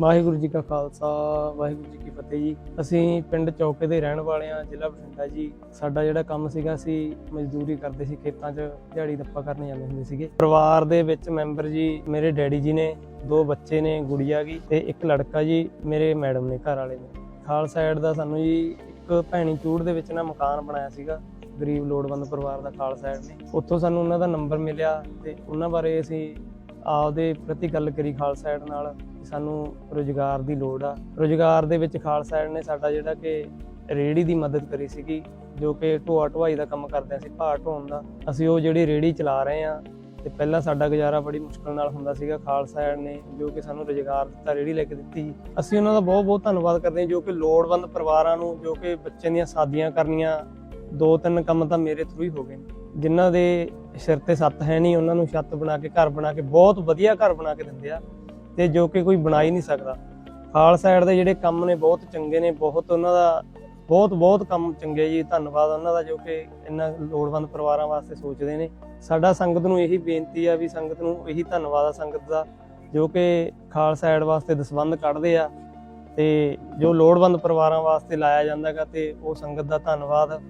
ਵਾਹਿਗੁਰੂ ਜੀ ਕਾ ਖਾਲਸਾ, ਵਾਹਿਗੁਰੂ ਜੀ ਕੀ ਫਤਿਹ ਜੀ। ਅਸੀਂ ਪਿੰਡ ਚੌਕੇ ਦੇ ਰਹਿਣ ਵਾਲੇ ਹਾਂ, ਜ਼ਿਲ੍ਹਾ ਬਠਿੰਡਾ ਜੀ। ਸਾਡਾ ਜਿਹੜਾ ਕੰਮ ਸੀਗਾ, ਅਸੀਂ ਮਜ਼ਦੂਰੀ ਕਰਦੇ ਸੀ, ਖੇਤਾਂ 'ਚ ਦਿਹਾੜੀ ਦੱਪਾ ਕਰਨ ਜਾਂਦੇ ਹੁੰਦੇ ਸੀਗੇ। ਪਰਿਵਾਰ ਦੇ ਵਿੱਚ ਮੈਂਬਰ ਜੀ, ਮੇਰੇ ਡੈਡੀ ਜੀ ਨੇ, ਦੋ ਬੱਚੇ ਨੇ, ਗੁੜੀਆ ਗੀ ਤੇ ਇੱਕ ਲੜਕਾ ਜੀ, ਮੇਰੇ ਮੈਡਮ ਨੇ, ਘਰ ਵਾਲੇ ਨੇ। ਖਾਲਸਾ ਐਡ ਦਾ ਸਾਨੂੰ ਜੀ, ਇੱਕ ਭੈਣੀ ਚੂੜ ਦੇ ਵਿੱਚ ਨਾ ਮਕਾਨ ਬਣਾਇਆ ਸੀਗਾ, ਗਰੀਬ ਲੋੜਵੰਦ ਪਰਿਵਾਰ ਦਾ ਖਾਲਸਾ ਐਡ ਨੇ। ਉੱਥੋਂ ਸਾਨੂੰ ਉਹਨਾਂ ਦਾ ਨੰਬਰ ਮਿਲਿਆ ਤੇ ਉਹਨਾਂ ਬਾਰੇ ਅਸੀਂ ਆਪਦੇ ਪ੍ਰਤੀ ਗੱਲ ਕਰੀ ਖਾਲਸਾ ਐਡ ਨਾਲ। ਸਾਨੂੰ ਰੋਜ਼ਗਾਰ ਦੀ ਲੋੜ ਆ। ਰੋਜ਼ਗਾਰ ਦੇ ਵਿੱਚ ਖਾਲਸਾ ਐਡ ਨੇ ਸਾਡਾ ਜਿਹੜਾ ਕਿ ਰੇੜੀ ਦੀ ਮਦਦ ਕਰੀ ਸੀਗੀ, ਜੋ ਕਿ ਢੋਆ ਢੁਆਈ ਦਾ ਕੰਮ ਕਰਦੇ ਸੀ ਭਾਰ ਢੋਣ ਦਾ। ਅਸੀਂ ਉਹ ਜਿਹੜੀ ਰੇੜੀ ਚਲਾ ਰਹੇ ਆ, ਤੇ ਪਹਿਲਾਂ ਸਾਡਾ ਗੁਜ਼ਾਰਾ ਬੜੀ ਮੁਸ਼ਕਲ ਨਾਲ ਹੁੰਦਾ ਸੀਗਾ। ਖਾਲਸਾ ਐਡ ਨੇ ਜੋ ਕਿ ਸਾਨੂੰ ਰੋਜ਼ਗਾਰ ਦਿੱਤਾ ਰੇੜੀ ਲੈ ਕੇ ਦਿੱਤੀ ਅਸੀਂ ਉਹਨਾਂ ਦਾ ਬਹੁਤ ਬਹੁਤ ਧੰਨਵਾਦ ਕਰਦੇ ਹਾਂ, ਜੋ ਕਿ ਲੋੜਵੰਦ ਪਰਿਵਾਰਾਂ ਨੂੰ, ਜੋ ਕਿ ਬੱਚਿਆਂ ਦੀਆਂ ਸ਼ਾਦੀਆਂ ਕਰਨੀਆਂ, ਦੋ ਤਿੰਨ ਕੰਮ ਤਾਂ ਮੇਰੇ ਥਰੂ ਹੀ ਹੋ ਗਏ ਨੇ। ਜਿਨ੍ਹਾਂ ਦੇ ਸਿਰ ਤੇ ਸੱਤ ਹੈ ਨਹੀਂ, ਉਹਨਾਂ ਨੂੰ ਛੱਤ ਬਣਾ ਕੇ, ਘਰ ਬਣਾ ਕੇ, ਬਹੁਤ ਵਧੀਆ ਘਰ ਬਣਾ ਕੇ ਦਿੰਦੇ ਆ। ਤੇ ਜੋ ਕਿ ਕੋਈ ਬਣਾ ਹੀ ਨਹੀਂ ਸਕਦਾ। ਖਾਲਸਾ ਐਡ ਦੇ ਜਿਹੜੇ ਕੰਮ ਨੇ ਬਹੁਤ ਚੰਗੇ ਨੇ, ਬਹੁਤ ਉਹਨਾਂ ਦਾ, ਬਹੁਤ ਬਹੁਤ ਕੰਮ ਚੰਗੇ ਜੀ, ਧੰਨਵਾਦ ਉਹਨਾਂ ਦਾ ਜੋ ਕਿ ਇੰਨਾ ਲੋੜਵੰਦ ਪਰਿਵਾਰਾਂ ਵਾਸਤੇ ਸੋਚਦੇ ਨੇ। ਸਾਡਾ ਸੰਗਤ ਨੂੰ ਇਹੀ ਬੇਨਤੀ ਆ ਵੀ ਸੰਗਤ ਨੂੰ ਇਹੀ ਧੰਨਵਾਦ ਆ ਸੰਗਤ ਦਾ, ਜੋ ਕਿ ਖਾਲਸਾ ਐਡ ਵਾਸਤੇ ਦਸਵੰਧ ਕੱਢਦੇ ਆ ਤੇ ਜੋ ਲੋੜਵੰਦ ਪਰਿਵਾਰਾਂ ਵਾਸਤੇ ਲਾਇਆ ਜਾਂਦਾਗਾ ਤੇ ਉਹ ਸੰਗਤ ਦਾ ਧੰਨਵਾਦ।